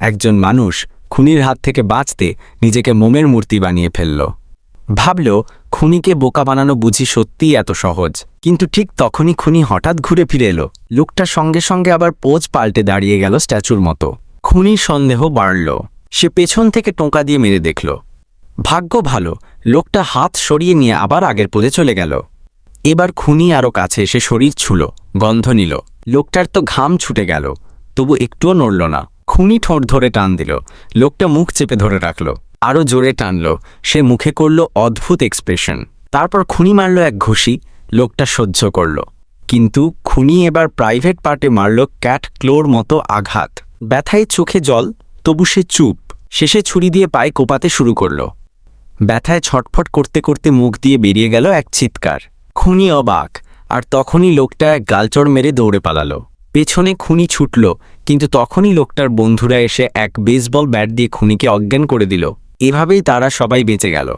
একজন মানুষ খুনির হাত থেকে বাঁচতে নিজেকে মোমের মূর্তি বানিয়ে ফেলল। ভাবল, খুনিকে বোকা বানানো বুঝি সত্যিই এত সহজ। কিন্তু ঠিক তখনই খুনি হঠাৎ ঘুরে ফিরে এলো। লোকটার সঙ্গে সঙ্গে আবার পোজ পাল্টে দাঁড়িয়ে গেল স্ট্যাচুর মতো। খুনির সন্দেহ বাড়ল। সে পেছন থেকে টোকা দিয়ে মেরে দেখল। ভাগ্য ভালো, লোকটা হাত সরিয়ে নিয়ে আবার আগের পোজে চলে গেল। এবার খুনি আরও কাছে এসে শরীর ছুল, গন্ধ নিল। লোকটার তো ঘাম ছুটে গেল, তবু একটুও নড়ল না। খুনি ঠোঁট ধরে টান দিল। লোকটা মুখ চেপে ধরে রাখল। আরও জোরে টানল। সে মুখে করল অদ্ভুত এক্সপ্রেশন তারপর খুনি মারল এক ঘুষি। লোকটা সহ্য করল। কিন্তু খুনি এবার প্রাইভেট পার্টে মারল ক্যাট ক্লোর মতো আঘাত। ব্যথায় চোখে জল, তবু সে চুপ। শেষে ছুরি দিয়ে পায়ে কোপাতে শুরু করল। ব্যথায় ছটফট করতে করতে মুখ দিয়ে বেরিয়ে গেল এক চিৎকার। খুনি অবাক। আর তখনই লোকটা এক গালচড় মেরে দৌড়ে পালালো। পেছনে খুনি ছুটল, কিন্তু তখনই লোকটার বন্ধুরা এসে এক বেসবল ব্যাট দিয়ে খুনিকে অজ্ঞান করে দিল। এভাবেই তারা সবাই বেঁচে গেল।